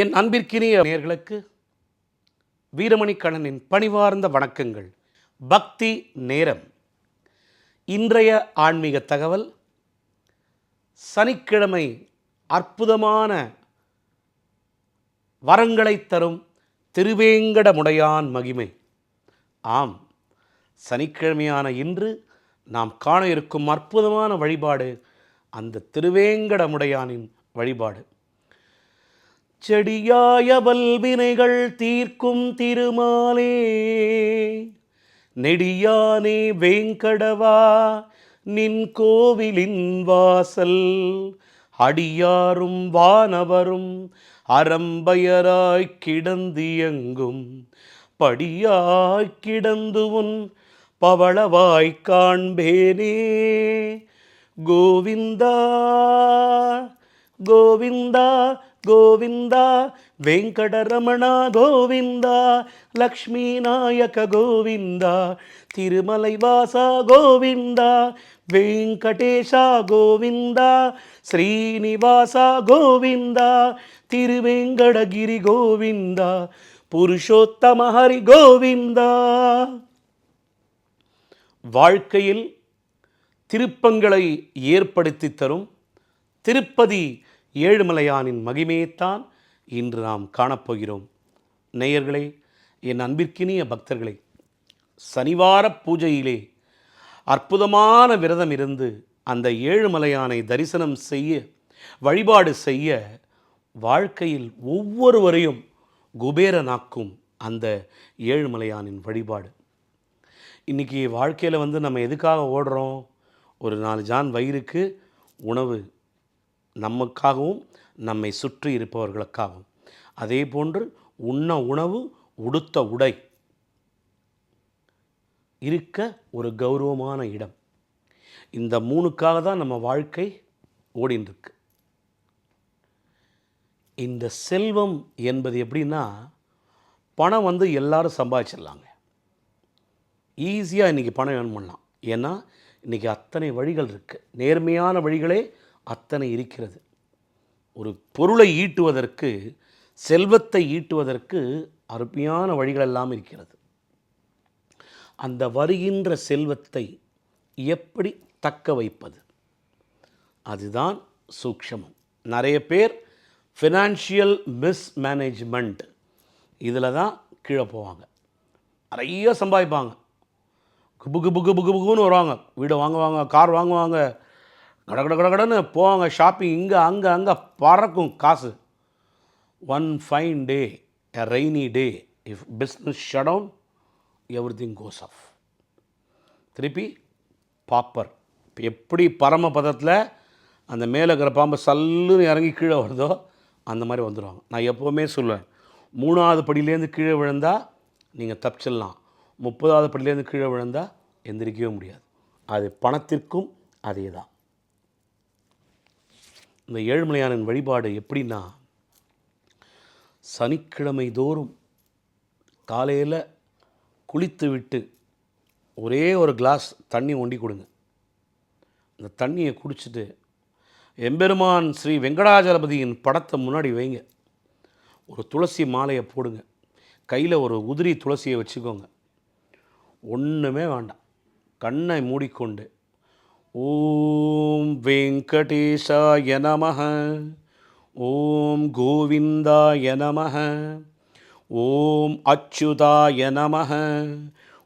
என் அன்பிற்கினிய நேர்களுக்கு வீரமணி கண்ணனின் பணிவார்ந்த வணக்கங்கள். பக்தி நேரம். இன்றைய ஆன்மீக தகவல் சனிக்கிழமை அற்புதமான வரங்களை தரும் திருவேங்கடமுடையான் மகிமை. ஆம் சனிக்கிழமையான இன்று நாம் காண இருக்கும் அற்புதமான வழிபாடு அந்த திருவேங்கடமுடையானின் வழிபாடு. செடியாய வல்வினைகள் தீர்க்கும் திருமாலே. நெடியானே வேங்கடவா நின் கோவிலின் வாசல். அடியாரும் வானவரும் அறம்பயராய் கிடந்தியங்கும். படியாய் கிடந்து உன் பவளவாய் காண்பேனே. கோவிந்தா கோவிந்தா கோவிந்தா வெங்கடரமணா கோவிந்தா லக்ஷ்மி நாயக கோவிந்தா திருமலை வாசா கோவிந்தா வெங்கடேஷா கோவிந்தா ஸ்ரீனிவாசா கோவிந்தா திருவேங்கடகிரி கோவிந்தா புருஷோத்தம ஹரி கோவிந்தா. வாழ்க்கையில் திருப்பங்களை ஏற்படுத்தி தரும் திருப்பதி ஏழுமலையானின் மகிமையைத்தான் இன்று நாம் காணப்போகிறோம். நேயர்களே என் அன்பிற்கினிய பக்தர்களே சனிவார பூஜையிலே அற்புதமான விரதம் இருந்து அந்த ஏழுமலையானை தரிசனம் செய்ய வழிபாடு செய்ய வாழ்க்கையில் ஒவ்வொருவரையும் குபேரனாக்கும் அந்த ஏழுமலையானின் வழிபாடு. இன்றைக்கி வாழ்க்கையில் வந்து நம்ம எதுக்காக ஓடுறோம்? ஒரு நாலு ஜான் வயிறுக்கு உணவு நமக்காகவும் நம்மை சுற்றி இருப்பவர்களுக்காகவும். அதே போன்று உண்ண உணவு உடுத்த உடை இருக்க ஒரு கௌரவமான இடம். இந்த மூணுக்காக தான் நம்ம வாழ்க்கை ஓடின்னு இந்த செல்வம் என்பது எப்படின்னா பணம் வந்து எல்லாரும் சம்பாதிச்சிடலாங்க. ஈஸியாக இன்றைக்கி பணம் ஏர்ன் பண்ணலாம். ஏன்னா இன்றைக்கி அத்தனை வழிகள் இருக்குது நேர்மையான வழிகளே அத்தனை இருக்கிறது. ஒரு பொருளை ஈட்டுவதற்கு செல்வத்தை ஈட்டுவதற்கு அருமையான வழிகள் எல்லாம் இருக்கிறது. அந்த வருகின்ற செல்வத்தை எப்படி தக்க வைப்பது? அதுதான் சூக்ஷமம். நிறைய பேர் ஃபினான்ஷியல் மிஸ்மேனேஜ்மெண்ட் இதில் தான் கீழே போவாங்க. நிறைய சம்பாதிப்பாங்க. குபு குபு குபு குபுன்னு வருவாங்க. வீடு வாங்குவாங்க கார் வாங்குவாங்க கட கட போவாங்க ஷாப்பிங் இங்கே அங்கே அங்கே பறக்கும் காசு. One fine day a rainy day if business shutdown everything goes off திருப்பி பாப்பர் எப்படி பரமபதத்தில் அந்த மேலே இருக்கிற பாம்பு சல்லுன்னு இறங்கி கீழே வருதோ அந்த மாதிரி வந்துடுவாங்க நான் எப்போவுமே சொல்லுவேன் மூணாவது படியிலேருந்து கீழே விழுந்தால் நீங்கள் தப்பிச்சிடலாம். முப்பதாவது படியிலேருந்து கீழே விழுந்தால் எந்திரிக்கவே முடியாது. அது பணத்திற்கும் அதே தான் இந்த ஏழுமலையானின் வழிபாடு எப்படின்னா சனிக்கிழமை தோறும் காலையில் குளித்து விட்டு ஒரே ஒரு கிளாஸ் தண்ணி ஒண்டி கொடுங்க. இந்த தண்ணியை குடிச்சிட்டு எம்பெருமான் ஸ்ரீ வெங்கடாஜலபதியின் படத்தை முன்னாடி வைங்க. ஒரு துளசி மாலையை போடுங்க. கையில் ஒரு உதிரி துளசியை வச்சுக்கோங்க. ஒன்றுமே வேண்டாம். கண்ணை மூடிக்கொண்டு ஓம் வெங்கடேஷாய நம ஓம் கோவிந்தாய நம ஓம் அச்சுதாய நம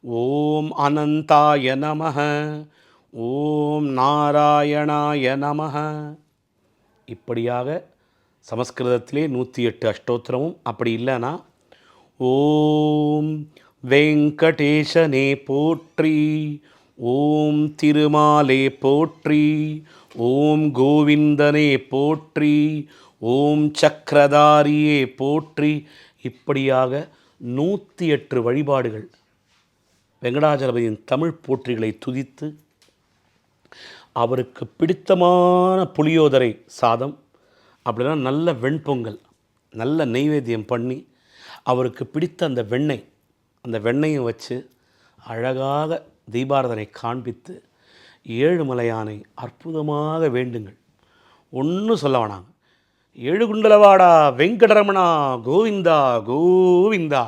ஓம் அனந்தாய நம ஓம் நாராயணாய நம இப்படியாக சமஸ்கிருதத்திலே நூற்றி எட்டு அஷ்டோத்திரமும் அப்படி இல்லைன்னா ஓம் வெங்கடேசனே போற்றி ஓம் திருமாலே போற்றி ஓம் கோவிந்தனே போற்றி ஓம் சக்கரதாரியே போற்றி. இப்படியாக நூற்றி எட்டு வழிபாடுகள் வெங்கடாஜலபதியின் தமிழ் போற்றிகளை துதித்து அவருக்கு பிடித்தமான புளியோதரை சாதம் அப்படின்னா நல்ல வெண்பொங்கல் நல்ல நெய்வேத்தியம் பண்ணி அவருக்கு பிடித்த அந்த வெண்ணெய் அந்த வெண்ணெயும் வச்சு அழகாக தீபாரதனை காண்பித்து ஏழுமலையானை அற்புதமாக வேண்டுங்கள். ஒன்றும் சொல்ல வேணாங்க. ஏழுகுண்டலவாடா வெங்கடரமணா கோவிந்தா கோவிந்தா.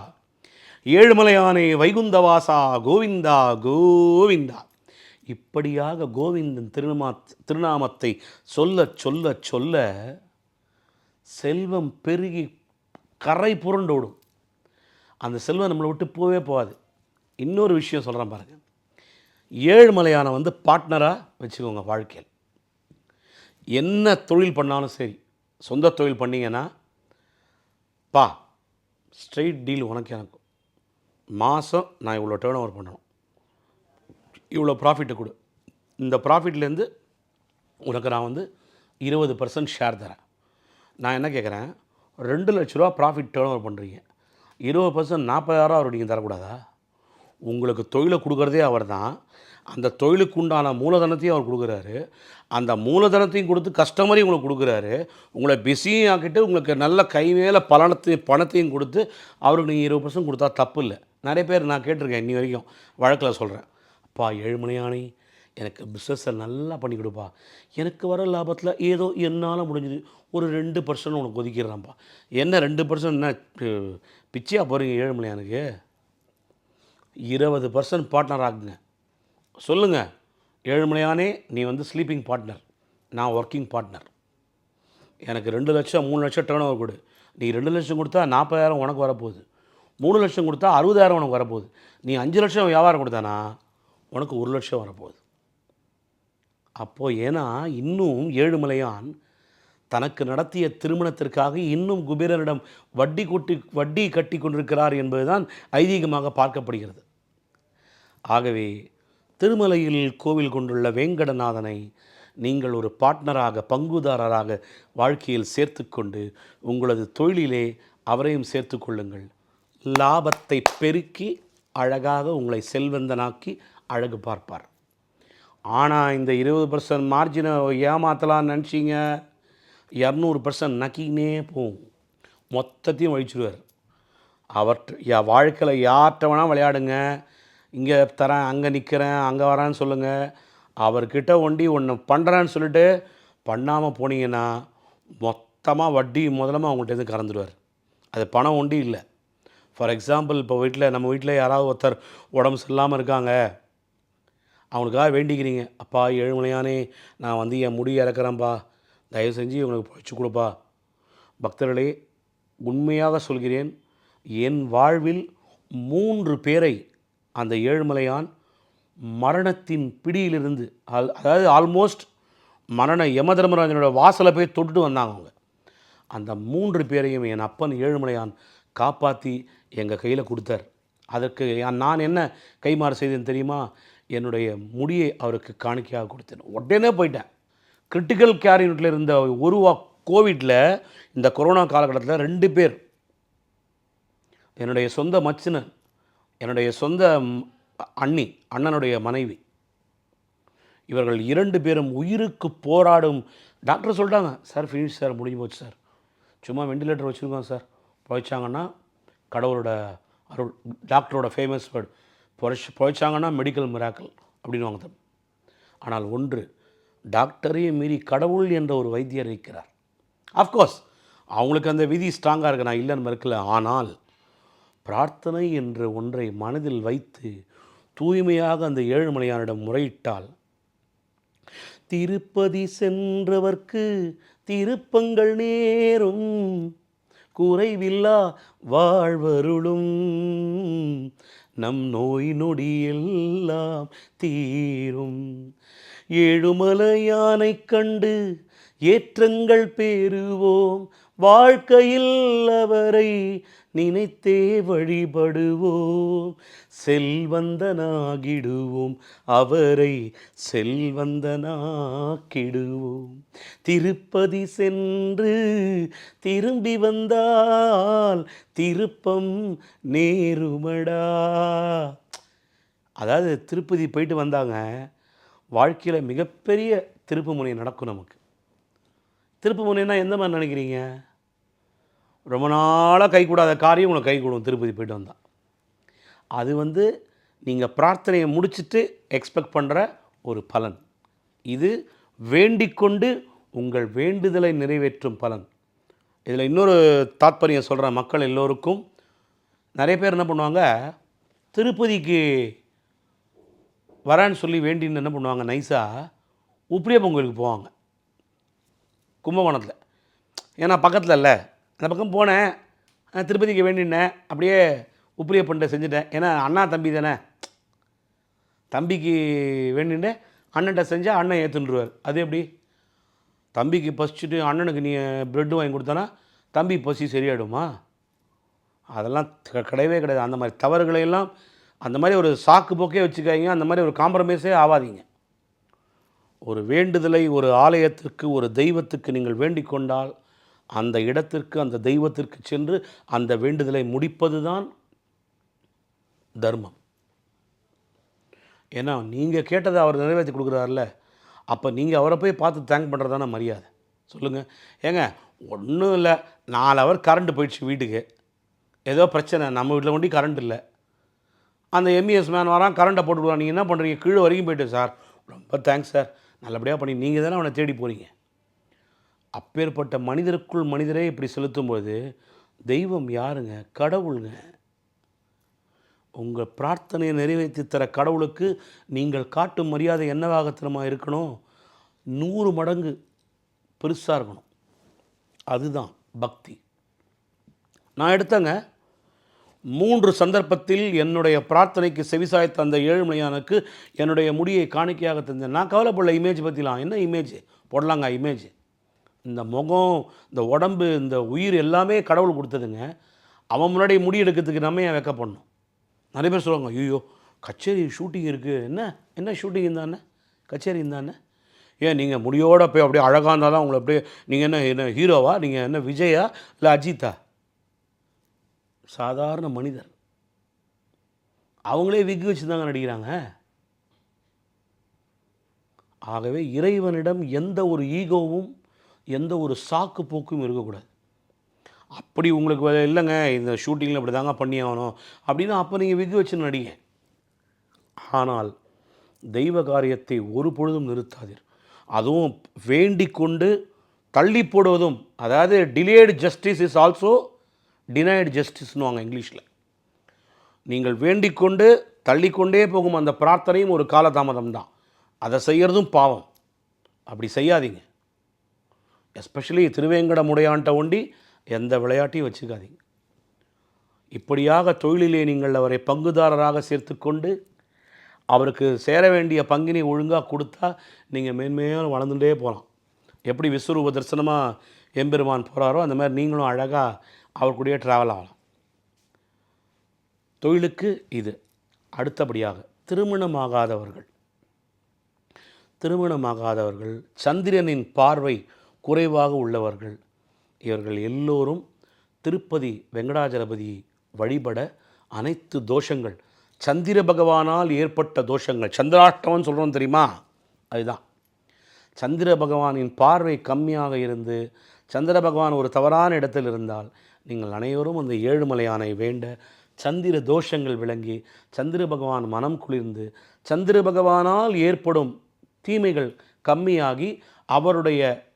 ஏழுமலையானே வைகுந்தவாசா கோவிந்தா கோவிந்தா. இப்படியாக கோவிந்தன் திருநாமா திருநாமத்தை சொல்ல சொல்ல சொல்ல செல்வம் பெருகி கரை புரண்டோடும் அந்த செல்வம் நம்மளை விட்டு போவே போகாது. இன்னொரு விஷயம் சொல்கிறேன் பாருங்கள் ஏழுமலையான வந்து பார்ட்னராக வச்சுக்கோங்க வாழ்க்கையில். என்ன தொழில் பண்ணாலும் சரி சொந்த தொழில் பண்ணிங்கன்னா பா ஸ்ட்ரெயிட் டீல் உனக்கு எனக்கும் மாதம் நான் இவ்வளோ டேர்ன் ஓவர் பண்ணணும். இவ்வளோ ப்ராஃபிட்டை கொடு. இந்த ப்ராஃபிட்லேருந்து உனக்கு நான் வந்து இருபது பர்சன்ட் ஷேர் தரேன். நான் என்ன கேட்குறேன்? ரெண்டு லட்ச ரூபா ப்ராஃபிட் டேர்ன் ஓவர் பண்ணுறீங்க இருபது பர்சன்ட் நாற்பதாயிரம் அவர் நீங்கள் தரக்கூடாதா? உங்களுக்கு தொழிலை கொடுக்குறதே அவர் தான் அந்த தொழிலுக்கு உண்டான மூலதனத்தையும் அவர் கொடுக்குறாரு. அந்த மூலதனத்தையும் கொடுத்து கஸ்டமரையும் உங்களுக்கு கொடுக்குறாரு. உங்களை பிஸியும் ஆக்கிட்டு உங்களுக்கு நல்ல கை மேலே பலனத்தையும் பணத்தையும் கொடுத்து அவருக்கு நீங்கள் இருபது பர்சன்ட் கொடுத்தா தப்பு இல்லை. நிறைய பேர் நான் கேட்டிருக்கேன் இன்னி வரைக்கும். வழக்கில் சொல்கிறேன் அப்பா ஏழுமணியானே எனக்கு பிஸ்னஸை நல்லா பண்ணி கொடுப்பா. எனக்கு வர லாபத்தில் ஏதோ என்னால் முடிஞ்சது. ஒரு ரெண்டு பர்சன்ட் உனக்கு ஒதுக்கிடுறான்ப்பா. என்ன ரெண்டு பர்சன்ட் என்ன பிச்சையாக போகிறீங்க ஏழுமலையானுக்கு இருபது பர்சன்ட் பார்ட்னர் ஆகுங்க. சொல்லுங்கள் ஏழுமலையானே நீ வந்து ஸ்லீப்பிங் பார்ட்னர் நான் ஒர்க்கிங் பார்ட்னர் எனக்கு ரெண்டு லட்சம் மூணு லட்சம் டேர்ன் ஓவர் கொடு. நீ ரெண்டு லட்சம் கொடுத்தா நாற்பதாயிரம் உனக்கு வரப்போகுது. மூணு லட்சம் கொடுத்தா அறுபதாயிரம் உனக்கு வரப்போகுது. நீ அஞ்சு லட்சம் வியாபாரம் கொடுத்தானா உனக்கு ஒரு லட்சம் வரப்போகுது. அப்போது ஏன்னா இன்னும் ஏழுமலையான் தனக்கு நடத்திய திருமணத்திற்காக இன்னும் குபேரனிடம் வட்டி கொட்டி வட்டி கட்டி கொண்டிருக்கிறார் என்பதுதான் ஐதீகமாக பார்க்கப்படுகிறது. ஆகவே திருமலையில் கோவில் கொண்டுள்ள வேங்கடநாதனை நீங்கள் ஒரு பார்ட்னராக பங்குதாரராக வாழ்க்கையில் சேர்த்துக்கொண்டு உங்களது தொழிலிலே அவரையும் சேர்த்து கொள்ளுங்கள். லாபத்தை பெருக்கி அழகாக உங்களை செல்வந்தனாக்கி அழகு பார்ப்பார். ஆனால் இந்த இருபது பர்சன்ட் மார்ஜினை ஏமாற்றலாம்னு நினச்சிங்க. இரநூறு பர்சன்ட் நக்கினே போகும். மொத்தத்தையும் வழிச்சிடுவார் அவர்கிட்ட யா வாழ்க்கையில் யார்கிட்ட வேணால் விளையாடுங்க. இங்கே தரேன் அங்கே நிற்கிறேன் அங்கே வரேன்னு சொல்லுங்கள் அவர்கிட்ட ஒண்டி ஒன்று பண்ணுறேன்னு சொல்லிட்டு பண்ணாமல் போனீங்கன்னா மொத்தமாக வட்டி முதலமாக அவங்கள்ட்ட கறந்துடுவார். அது பணம் ஒண்டி இல்லை. ஃபார் எக்ஸாம்பிள் இப்போ வீட்டில் நம்ம வீட்டில் யாராவது ஒருத்தர் உடம்பு சரியில்லாமல் இருக்காங்க. அவனுக்காக வேண்டிக்கிறீங்க. அப்பா ஏழுமலையானே நான் வந்து என் முடி இறக்குறேன்ப்பா தயவு செஞ்சு இவங்களுக்கு பழிச்சு கொடுப்பா. பக்தர்களே உண்மையாக சொல்கிறேன் என் வாழ்வில் மூன்று பேரை அந்த ஏழுமலையான் மரணத்தின் பிடியிலிருந்து அல்- அதாவது ஆல்மோஸ்ட் மரண யமதர்மராஜனோட வாசலை போய் தொட்டுட்டு வந்தாங்க அவங்க. அந்த மூன்று பேரையும் என் அப்பன் ஏழுமலையான் காப்பாற்றி எங்கள் கையில் கொடுத்தார். அதற்கு நான் என்ன கைமாறு செய்தேன் தெரியுமா? என்னுடைய முடியை அவருக்கு காணிக்கையாக கொடுத்தேன். உடனே போயிட்டேன். கிரிட்டிக்கல் கேர் யூனிட்டில் இருந்த ஒரு வா கோவிட்டில் இந்த கொரோனா காலகட்டத்தில் ரெண்டு பேர். என்னுடைய சொந்த மச்சினன் என்னுடைய சொந்த அண்ணி அண்ணனுடைய மனைவி. இவர்கள் இரண்டு பேரும் உயிருக்கு போராடும் டாக்டர் சொல்லிட்டாங்க சார் ஃபினிஷ் சார் முடிஞ்சு போச்சு சார். சும்மா வெண்டிலேட்டர் வச்சுருக்கோம் சார். புழைச்சாங்கன்னா கடவுளோட அருள் டாக்டரோட ஃபேமஸ் வேர்டு புழைச்சி புழைச்சாங்கன்னா மெடிக்கல் மிராக்கல் அப்படின்னு வாங்க ஆனால் ஒன்று டாக்டரையும் மீறி கடவுள் என்ற ஒரு வைத்தியர் இருக்கிறார். அஃப்கோர்ஸ் அவங்களுக்கு அந்த விதி ஸ்ட்ராங்காக இருக்கு. நான் இல்லைன்னு மறுக்கல. ஆனால் பிரார்த்தனை என்ற ஒன்றை மனதில் வைத்து தூய்மையாக அந்த ஏழுமலையானிடம் முறையிட்டால் திருப்பதி சென்றவர்க்கு திருப்பங்கள் நேரும் குறைவில்லா வாழ்வருளும். நம் நோய் நொடி எல்லாம் தீரும். ஏழுமலையானை கண்டு ஏற்றங்கள் பெறுவோம் வாழ்க்கையில் அவரை நினைத்தே வழிபடுவோம். செல்வந்தனாகிடுவோம். அவரை செல்வந்தனாக்கிடுவோம். திருப்பதி சென்று திரும்பி வந்தால் திருப்பம் நேருமடா. அதாவது திருப்பதி போயிட்டு வந்தாங்க. வாழ்க்கையில் மிகப்பெரிய திருப்பு முனை நடக்கும் நமக்கு. திருப்பு முனைன்னா எந்த மாதிரி நினைக்கிறீங்க? ரொம்ப நாளாக கைகூடாத காரியம் உங்களை கை கூடும். திருப்பதி போயிட்டு வந்தால் அது வந்து நீங்கள் பிரார்த்தனையை முடிச்சுட்டு எக்ஸ்பெக்ட் பண்ணுற ஒரு பலன். இது வேண்டிக்கொண்டு உங்கள் வேண்டுதலை நிறைவேற்றும் பலன். இதில் இன்னொரு தாத்பரியம் சொல்கிற மக்கள் எல்லோருக்கும் நிறைய பேர் என்ன பண்ணுவாங்க திருப்பதிக்கு வரேன்னு சொல்லி வேண்டின்னு என்ன பண்ணுவாங்க நைஸாக உப்பிரிய பொங்கலுக்கு போவாங்க. கும்பகோணத்தில். ஏன்னா பக்கத்தில் இல்லை. அந்த பக்கம் போனேன். திருப்பதிக்கு வேண்டினேன். அப்படியே உப்புரிய பண்ணிட்ட செஞ்சுட்டேன். ஏன்னா அண்ணா தம்பி தானே. தம்பிக்கு வேண்டிட்டு அண்ணன்ட்ட செஞ்சால் அண்ணன் ஏற்றுன்றுவார் அது எப்படி? தம்பிக்கு பசிச்சுட்டு அண்ணனுக்கு நீ ப்ரெட்டு வாங்கி கொடுத்தானா தம்பி பசி சரியாயிடுமா? அதெல்லாம் க- கிடையவே கிடையாது. அந்த மாதிரி தவறுகளை எல்லாம் அந்த மாதிரி ஒரு சாக்கு போக்கே வச்சுக்காதீங்க. அந்த மாதிரி ஒரு காம்ப்ரமைஸே ஆகாதீங்க ஒரு வேண்டுதலை ஒரு ஆலயத்திற்கு ஒரு தெய்வத்துக்கு நீங்கள் வேண்டிக் கொண்டால் அந்த இடத்திற்கு அந்த தெய்வத்திற்கு சென்று அந்த வேண்டுதலை முடிப்பது தான் தர்மம். ஏன்னா நீங்கள் கேட்டதை அவர் நிறைவேற்றி கொடுக்குறாருல அப்போ நீங்கள் அவரை போய் பார்த்து தேங்க் பண்ணுறது தானே மரியாதை. சொல்லுங்கள் ஏங்க ஒன்றும் இல்லை. நாலு ஹவர் கரண்ட் போயிடுச்சு வீட்டுக்கு. ஏதோ பிரச்சனை. நம்ம வீட்டில் கொண்டு கரண்ட் இல்லை. அந்த எம்இஎஸ் மேன் வரான் கரண்ட்டை போட்டுவிடுவான். நீங்கள் என்ன பண்ணுறீங்க கீழே வரைக்கும் போயிட்டு சார் ரொம்ப தேங்க்ஸ் சார். நல்லபடியாக பண்ணி நீங்கள் தானே அவனை தேடி போகிறீங்க அப்பேற்பட்ட மனிதருக்குள் மனிதரே இப்படி செலுத்தும்போது தெய்வம் யாருங்க? கடவுளுங்க. உங்கள் பிரார்த்தனையை நிறைவேற்றி தர கடவுளுக்கு நீங்கள் காட்டும் மரியாதை என்னவாகத்தனமாக இருக்கணும்? நூறு மடங்கு பெருசாக இருக்கணும். அதுதான் பக்தி. நான் எடுத்தேங்க. மூன்று சந்தர்ப்பத்தில் என்னுடைய பிரார்த்தனைக்கு செவிசாய் தந்த ஏழுமலையானுக்கு என்னுடைய முடியை காணிக்கையாக தந்தேன். நான் கவலைப்படல இமேஜ் பற்றிலாம் என்ன இமேஜ் போடலாங்க இமேஜ் இந்த முகம் இந்த உடம்பு இந்த உயிர் எல்லாமே கடவுள் கொடுத்ததுங்க. அவன் முன்னாடி முடி எடுக்கிறதுக்கு நம்ம ஏன் வைக்க பண்ணணும்? நிறைய பேர் சொல்லுவாங்க ஐயோ கச்சேரி ஷூட்டிங் இருக்குது என்ன? என்ன ஷூட்டிங் இருந்தானே? கச்சேரி இருந்தானே? ஏன் நீங்கள் முடியோட போய் அப்படியே அழகாக இருந்தால் தான் உங்களை அப்படியே நீங்கள் என்ன என்ன ஹீரோவா? நீங்கள் என்ன விஜயா? இல்லை அஜித்தா? சாதாரண மனிதர். அவங்களே விக்கு வச்சு தாங்க நடிக்கிறாங்க. ஆகவே இறைவனிடம் எந்த ஒரு ஈகோவும் எந்த ஒரு சாக்கு போக்கும் இருக்கக்கூடாது. அப்படி உங்களுக்கு இல்லைங்க இந்த ஷூட்டிங்கில் இப்படி தாங்க பண்ணி ஆகணும் அப்படின்னா அப்போ நீங்கள் விக்கு வச்சு நடிங்க. ஆனால் தெய்வ காரியத்தை ஒரு பொழுதும் நிறுத்தாதீர். அதுவும் வேண்டிக் கொண்டு தள்ளி போடுவதும் அதாவது delayed justice is also denied ஜஸ்டிஸ்னுவாங்க இங்கிலீஷில். நீங்கள் வேண்டிக் கொண்டு தள்ளிக்கொண்டே போகும் அந்த பிரார்த்தனையும் ஒரு காலதாமதம் தான். அதை செய்கிறதும் பாவம். அப்படி செய்யாதீங்க. எஸ்பெஷலி திருவேங்கடமுடையான்ட்ட ஒண்டி எந்த விளையாட்டையும் வச்சுக்காதீங்க. இப்படியாக தொழிலிலே நீங்கள் அவரை பங்குதாரராக சேர்த்துக்கொண்டு அவருக்கு சேர வேண்டிய பங்கினை ஒழுங்காக கொடுத்தா நீங்கள் மேன்மையாக வளர்ந்துட்டே போகலாம் எப்படி விஸ்வரூப தரிசனமாக எம்பெருமான் போகிறாரோ அந்த மாதிரி நீங்களும் அழகாக அவர் கூடயே ட்ராவல் ஆகலாம். தொழிலுக்கு இது. அடுத்தபடியாக திருமணமாகாதவர்கள். திருமணமாகாதவர்கள் சந்திரனின் பார்வை குறைவாக உள்ளவர்கள். இவர்கள் எல்லோரும் திருப்பதி வெங்கடாஜலபதி வழிபட அனைத்து தோஷங்கள் சந்திர பகவானால் ஏற்பட்ட தோஷங்கள் சந்திராஷ்டமம் சொல்கிறோம் தெரியுமா? அதுதான். சந்திர பகவானின் பார்வை கம்மியாக இருந்து சந்திர பகவான் ஒரு தவறான இடத்தில் இருந்தால் நீங்கள் அனைவரும் அந்த ஏழுமலையானை வேண்ட சந்திர தோஷங்கள் விளங்கி சந்திர பகவான் மனம் குளிர்ந்து சந்திர பகவானால் ஏற்படும் தீமைகள் கம்மியாகி அவருடைய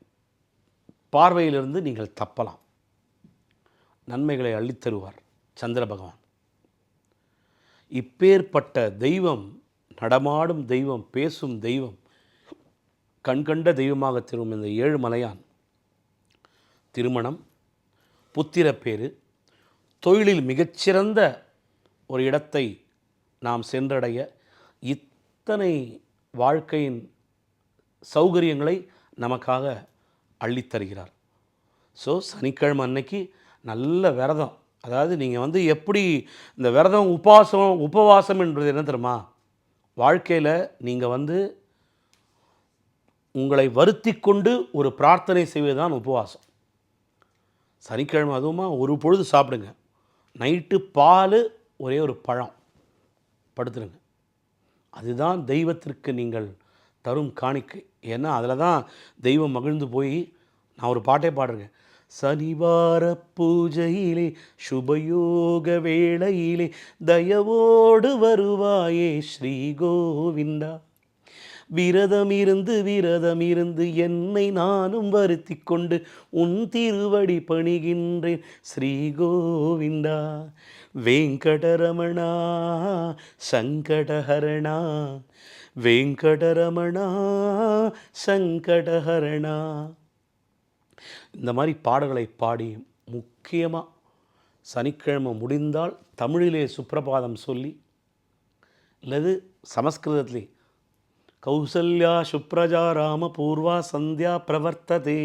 பார்வையிலிருந்து நீங்கள் தப்பலாம். நன்மைகளை அள்ளித்தருவார் சந்திர பகவான். இப்பேற்பட்ட தெய்வம் நடமாடும் தெய்வம் பேசும் தெய்வம் கண்கண்ட தெய்வமாக திரும்பும் இந்த ஏழுமலையான் திருமணம் புத்திரப்பேறு தொழிலில் மிகச்சிறந்த ஒரு இடத்தை நாம் சென்றடைய இத்தனை வாழ்க்கையின் சௌகரியங்களை நமக்காக அள்ளித்தருகிறார். ஸோ சனிக்கிழமை அன்னைக்கு நல்ல விரதம். அதாவது நீங்கள் வந்து எப்படி இந்த விரதம் உபவாசம் உபவாசம் என்பது என்ன தெரியுமா? வாழ்க்கையில் நீங்கள் வந்து உங்களை வருத்தி கொண்டு ஒரு பிரார்த்தனை செய்வது தான் உபவாசம். சனிக்கிழமை அதுவுமா ஒரு பொழுது சாப்பிடுங்க. நைட்டு பால் ஒரே ஒரு பழம். படுத்துருங்க. அதுதான் தெய்வத்திற்கு நீங்கள் தரும் காணிக்கை. ஏன்னா அதில் தான் தெய்வம் மகிழ்ந்து போய் நான் ஒரு பாட்டே பாடுறேன் சனிவார பூஜையிலே சுபயோக வேளையிலே தயவோடு வருவாயே ஸ்ரீ கோவிந்தா. விரதம் இருந்து விரதம் இருந்து என்னை நானும் வருத்தி கொண்டு உன் திருவடி பணிகின்றேன் ஸ்ரீ கோவிந்தா. வெங்கடரமணா சங்கடஹரணா வெங்கடரமணா சங்கடஹரணா. இந்த மாதிரி பாடல்களை பாடி முக்கியமாக சனிக்கிழமை முடிந்தால் தமிழிலே சுப்பிரபாதம் சொல்லி அல்லது சமஸ்கிருதத்திலே கௌசல்யா சுப்ரஜா ராம பூர்வா சந்தியா பிரவர்த்ததே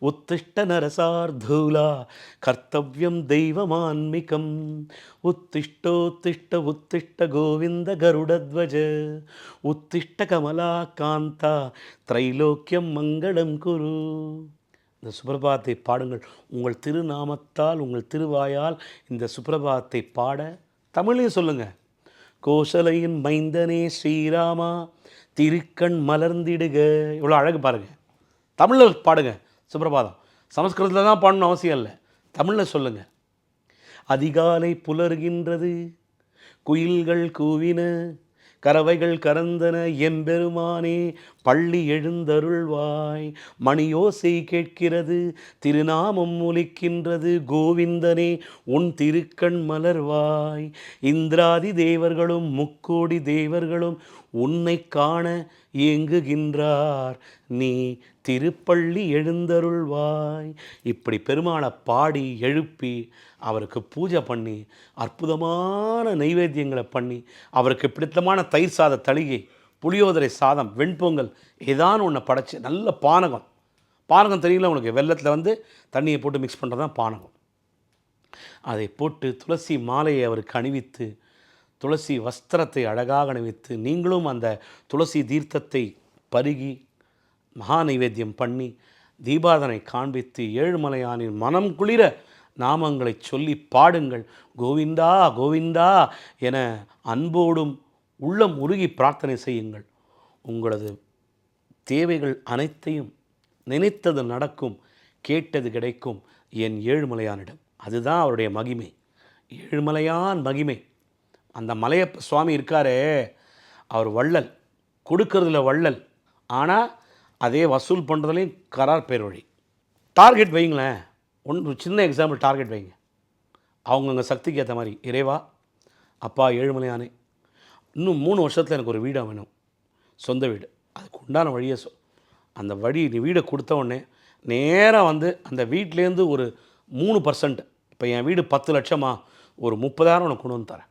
உத்திஷ்ட நரசார்தூலா கர்த்தவியம் தெய்வமான்மிகம். உத்திஷ்டோத்திஷ்ட உத்திஷ்ட கோவிந்த கருடத்வஜ. உத்திஷ்ட கமலா காந்தா திரைலோக்கியம் மங்களம் குரு. இந்த சுப்பிரபாத்தை பாடுங்கள். உங்கள் திருநாமத்தால் உங்கள் திருவாயால் இந்த சுப்பிரபாத்தை பாட தமிழையும் சொல்லுங்கள் கோசலையின் மைந்தனே ஸ்ரீராமா திருக்கண் மலர்ந்திடுக. இவ்வளோ அழகு பாருங்க. தமிழில் பாடுங்கள் சுப்பிரபாதம். சமஸ்கிருதத்தில் தான் பாடணும் அவசியம் இல்லை. தமிழில் சொல்லுங்கள் அதிகாலை புலர்கின்றது. குயில்கள் கூவின கறவைகள் கறந்தன எம்பெருமானே பள்ளி எழுந்தருள்வாய். மணியோசை கேட்கிறது திருநாமம் ஒலிக்கின்றது. கோவிந்தனே உன் திருக்கண் மலர்வாய். இந்திராதி தேவர்களும் முக்கோடி தேவர்களும் உன்னை காண ஏங்குகின்றார். நீ திருப்பள்ளி எழுந்தருள்வாய். இப்படி பெருமாளை பாடி எழுப்பி அவருக்கு பூஜை பண்ணி அற்புதமான நைவேத்தியங்களை பண்ணி அவருக்கு பிடித்தமான தயிர் சாத தளிகை புளியோதரை சாதம் வெண்பொங்கல் ஏதான ஒன்று படைச்சி நல்ல பானகம். பானகம் தெரியல உனக்கு வெள்ளத்தில் வந்து தண்ணியை போட்டு மிக்ஸ் பண்ணுறது தான் பானகம். அதை போட்டு துளசி மாலையை அவருக்கு அணிவித்து துளசி வஸ்திரத்தை அழகாக அணிவித்து நீங்களும் அந்த துளசி தீர்த்தத்தை பருகி மகா நைவேத்தியம் பண்ணி தீபாதனை காண்பித்து ஏழுமலையானின் மனம் குளிர நாமங்களை சொல்லி பாடுங்கள். கோவிந்தா கோவிந்தா என அன்போடும் உள்ளம் உருகி பிரார்த்தனை செய்யுங்கள். உங்களது தேவைகள் அனைத்தையும் நினைத்தது நடக்கும் கேட்டது கிடைக்கும் என் ஏழுமலையானிடம் அதுதான் அவருடைய மகிமை. ஏழுமலையான் மகிமை. அந்த மலையப்ப சுவாமி இருக்காரே அவர் வள்ளல் கொடுக்கறதுல வள்ளல். ஆனால் அதே வசூல் பண்ணுறதுலையும் கரார் பேர் வழி டார்கெட் வைங்களேன் ஒன்று சின்ன எக்ஸாம்பிள் டார்கெட் வைங்க. அவங்கவுங்க சக்திக்கு ஏற்ற மாதிரி இறைவா அப்பா ஏழுமலையானே. இன்னும் மூணு வருஷத்தில் எனக்கு ஒரு வீடாக வேணும். சொந்த வீடு. அதுக்கு உண்டான வழியை சொல் அந்த வழி நீ வீடை கொடுத்த உடனே நேராக வந்து அந்த வீட்டிலேருந்து ஒரு மூணு பர்சன்ட் இப்போ என் வீடு பத்து லட்சமாக ஒரு முப்பதாயிரம் உனக்கு கொண்டு வந்து தரேன்.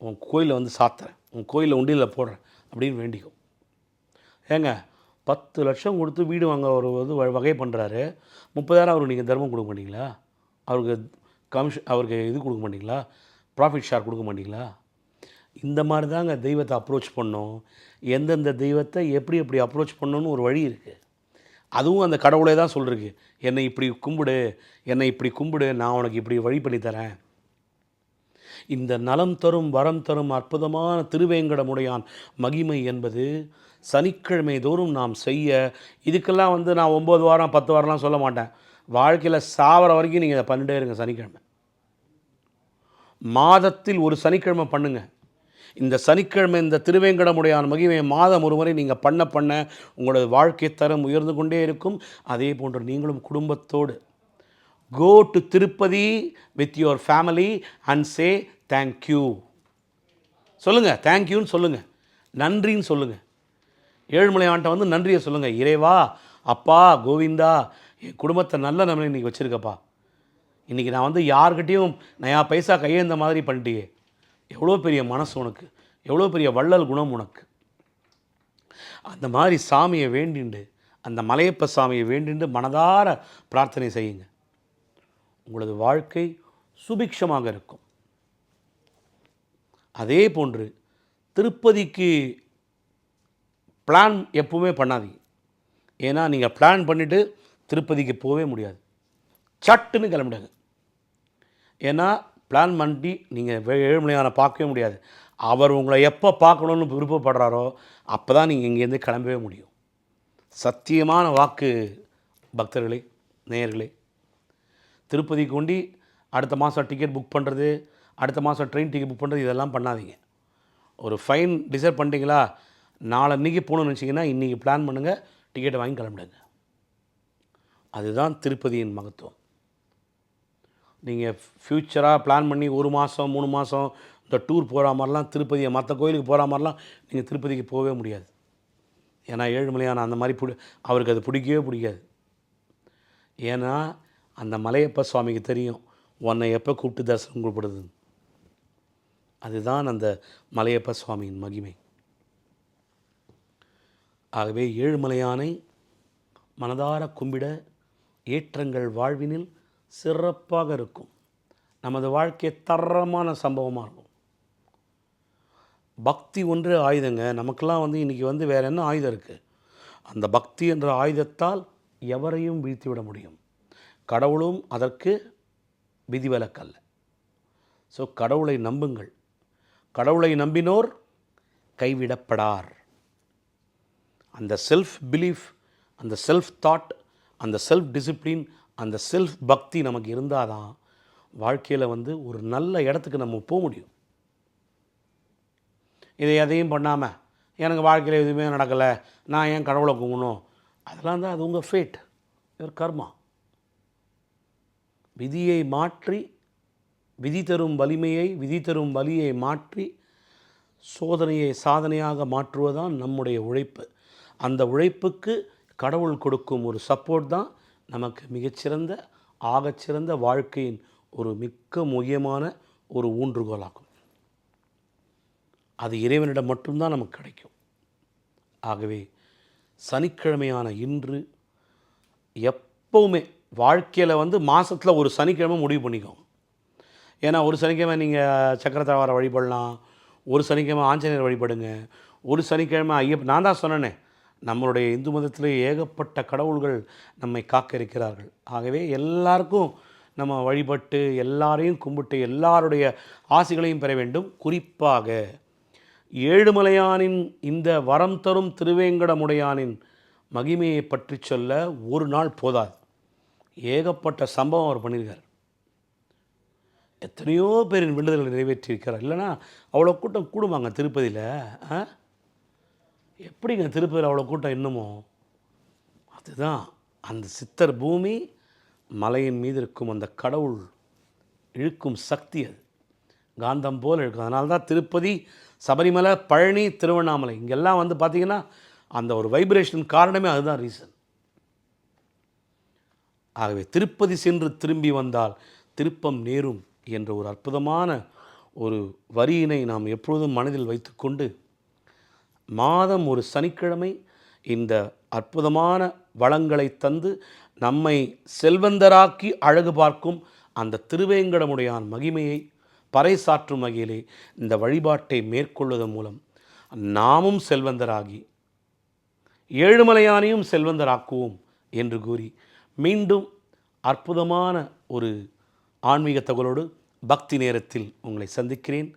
உன் கோயிலில் வந்து சாத்துறேன். உன் கோயிலில் உண்டியில் போடுறேன் அப்படின்னு வேண்டிக்கும். ஏங்க பத்து லட்சம் கொடுத்து வீடு வாங்க ஒரு வந்து வ- வகை பண்ணுறாரு முப்பதாயிரம் அவருக்கு நீங்கள் தர்மம் கொடுக்க மாட்டீங்களா? அவருக்கு கமிஷன் அவருக்கு இது கொடுக்க மாட்டீங்களா? ப்ராஃபிட் ஷேர் கொடுக்க மாட்டீங்களா? இந்த மாதிரி தாங்க தெய்வத்தை அப்ரோச் பண்ணோம். எந்தெந்த தெய்வத்தை எப்படி எப்படி அப்ரோச் பண்ணணும்னு ஒரு வழி இருக்குது அதுவும் அந்த கடவுளே தான் சொல்லிருக்கு. என்னை இப்படி கும்பிடு என்னை இப்படி கும்பிடு நான் உனக்கு இப்படி வழி பண்ணி தரேன் இந்த நலம் தரும் வரம் தரும் அற்புதமான திருவேங்கடமுடையான் மகிமை என்பது சனிக்கிழமை தோறும் நாம் செய்ய. இதுக்கெல்லாம் வந்து நான் ஒம்பது வாரம் பத்து வாரம்லாம் சொல்ல மாட்டேன். வாழ்க்கையில் சாவர வரைக்கும் நீங்கள் இதை பண்ணிட்டே இருங்க சனிக்கிழமை. மாதத்தில் ஒரு சனிக்கிழமை பண்ணுங்கள் இந்த சனிக்கிழமை இந்த திருவேங்கடமுடையான் மகிமையை மாதம் ஒரு முறை நீங்கள் பண்ண பண்ண உங்களோட வாழ்க்கை தரம் உயர்ந்து கொண்டே இருக்கும். அதே போன்று நீங்களும் குடும்பத்தோடு go to Tirupati with your family and say thank you சொல்லுங்கள் தேங்க்யூன்னு சொல்லுங்கள் நன்றின்னு சொல்லுங்கள் ஏழுமலையான்ட்ட வந்து நன்றியை சொல்லுங்கள் இறைவா அப்பா கோவிந்தா என் குடும்பத்தை நல்ல நம்ம இன்றைக்கி வச்சுருக்கப்பா. இன்றைக்கி நான் வந்து யார்கிட்டேயும் நயா பைசா கையேந்த மாதிரி பண்ணிட்டியே. எவ்வளோ பெரிய மனசு உனக்கு. எவ்வளோ பெரிய வள்ளல் குணம் உனக்கு. அந்த மாதிரி சாமியை வேண்டிண்டு அந்த மலையப்ப சாமியை வேண்டிண்டு மனதார பிரார்த்தனை செய்யுங்க. உங்களது வாழ்க்கை சுபிக்ஷமாக இருக்கும். அதே போன்று திருப்பதிக்கு பிளான் எப்பவுமே பண்ணாதீங்க. ஏன்னா நீங்கள் பிளான் பண்ணிவிட்டு திருப்பதிக்கு போகவே முடியாது. சட்டுன்னு கிளம்பிடுங்க. ஏன்னா பிளான் பண்ணி நீங்கள் ஏழுமலையான பார்க்கவே முடியாது. அவர் உங்களை எப்போ பார்க்கணுன்னு விருப்பப்படுறாரோ அப்போ தான் நீங்கள் இங்கேருந்து கிளம்பவே முடியும். சத்தியமான வாக்கு பக்தர்களே நேயர்களே திருப்பதி கொண்டி அடுத்த மாதம் டிக்கெட் புக் பண்ணுறது அடுத்த மாதம் ட்ரெயின் டிக்கெட் புக் பண்ணுறது இதெல்லாம் பண்ணாதீங்க. ஒரு ஃபைன் டிசைட் பண்ணிட்டீங்களா நாளன்னைக்கு போகணும்னு நினச்சிங்கன்னா இன்றைக்கி பிளான் பண்ணுங்கள் டிக்கெட்டை வாங்கி கிளம்பிடுங்க. அதுதான் திருப்பதியின் மகத்துவம். நீங்கள் ஃப்யூச்சராக பிளான் பண்ணி ஒரு மாதம் மூணு மாதம் இந்த டூர் போகிற மாதிரிலாம் திருப்பதியை மற்ற கோயிலுக்கு போகிற மாதிரிலாம் நீங்கள் திருப்பதிக்கு போகவே முடியாது. ஏன்னா ஏழுமலையான அந்த மாதிரி பிடி அவருக்கு அது பிடிக்கவே பிடிக்காது. ஏன்னா அந்த மலையப்ப சுவாமிக்கு தெரியும் உன்னை எப்போ கூப்பிட்டு தரிசனம் கூப்பிடுது அதுதான் அந்த மலையப்ப சுவாமியின் மகிமை. ஆகவே ஏழுமலையானை மனதார கும்பிட ஏற்றங்கள் வாழ்வினில் சிறப்பாக இருக்கும். நமது வாழ்க்கை தரமான சம்பவமாக இருக்கும். பக்தி ஒன்று ஆயுதங்க. நமக்கெல்லாம் வந்து இன்றைக்கி வந்து வேறு என்ன ஆயுதம் இருக்குது அந்த பக்தி என்ற ஆயுதத்தால் எவரையும் வீழ்த்திவிட முடியும். கடவுளும் அதற்கு விதிவிலக்கல்ல. ஸோ கடவுளை நம்புங்கள். கடவுளை நம்பினோர் கைவிடப்படார். அந்த செல்ஃப் பிலீஃப் அந்த செல்ஃப் தாட் அந்த செல்ஃப் டிசிப்ளின் அந்த செல்ஃப் பக்தி நமக்கு இருந்தால் தான் வாழ்க்கையில் வந்து ஒரு நல்ல இடத்துக்கு நம்ம போக முடியும். இதை எதையும் பண்ணாமல் எனக்கு வாழ்க்கையில் எதுவுமே நடக்கலை நான் ஏன் கடவுளை கும்பிடணும்? அதெல்லாம் தான் அது உங்கள் ஃபேட் ஒரு கர்மா. விதியை மாற்றி விதி தரும் வலிமையை விதி தரும் வலியை மாற்றி சோதனையை சாதனையாக மாற்றுவதுதான் நம்முடைய உழைப்பு. அந்த உழைப்புக்கு கடவுள் கொடுக்கும் ஒரு சப்போர்ட் தான் நமக்கு மிகச்சிறந்த ஆகச்சிறந்த வாழ்க்கையின் ஒரு மிக்க முக்கியமான ஒரு ஊன்றுகோலாகும். அது இறைவனிடம் மட்டும்தான் நமக்கு கிடைக்கும். ஆகவே சனிக்கிழமையான இன்று எப்போவுமே வாழ்க்கையில் வந்து மாதத்தில் ஒரு சனிக்கிழமை முடிவு பண்ணிக்கோங்க ஏன்னா ஒரு சனிக்கிழமை நீங்கள் சக்கரத்தாவாரை வழிபடலாம் ஒரு சனிக்கிழமை ஆஞ்சநேயர் வழிபடுங்க ஒரு சனிக்கிழமை ஐயப்ப நான் தான் சொன்னேனே நம்மளுடைய இந்து மதத்தில் ஏகப்பட்ட கடவுள்கள் நம்மை காக்க இருக்கிறார்கள். ஆகவே எல்லாருக்கும் நம்ம வழிபட்டு எல்லாரையும் கும்பிட்டு எல்லாருடைய ஆசைகளையும் பெற வேண்டும். குறிப்பாக ஏழுமலையானின் இந்த வரம் தரும் திருவேங்கடமுடையானின் மகிமையை பற்றி சொல்ல ஒரு நாள் போதாது. ஏகப்பட்ட சம்பவம் அவர் பண்ணியிருக்கார். எத்தனையோ பேரின் விடுதலை நிறைவேற்றியிருக்கிறார். இல்லைன்னா அவ்வளோ கூட்டம் கூடுமாங்க திருப்பதியில் ஆ? எப்படிங்க திருப்பதியில் அவ்வளோ கூட்டம் இன்னுமோ? அதுதான் அந்த சித்தர் பூமி மலையின் மீது இருக்கும் அந்த கடவுள் இழுக்கும் சக்தி அது. காந்தம் போல் இழுக்கும். அதனால தான் திருப்பதி சபரிமலை பழனி திருவண்ணாமலை இங்கெல்லாம் வந்து பார்த்திங்கன்னா அந்த ஒரு வைப்ரேஷன் காரணமே அதுதான் ரீசன் ஆகவே திருப்பதி சென்று திரும்பி வந்தால் திருப்பம் நேரும் என்ற ஒரு அற்புதமான ஒரு வரியினை நாம் எப்பொழுதும் மனதில் வைத்துக்கொண்டு மாதம் ஒரு சனிக்கிழமை இந்த அற்புதமான வளங்களை தந்து நம்மை செல்வந்தராக்கி அழகு பார்க்கும் அந்த திருவேங்கடமுடையான் மகிமையை பறைசாற்றும் வகையிலே இந்த வழிபாட்டை மேற்கொள்வதன் மூலம் நாமும் செல்வந்தராகி ஏழுமலையானையும் செல்வந்தராக்குவோம் என்று கூறி மீண்டும் அற்புதமான ஒரு ஆன்மீக தகவலோடு பக்தி நேரத்தில் உங்களை சந்திக்கிறேன்.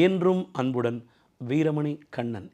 என்றும் அன்புடன் வீரமணி கண்ணன்.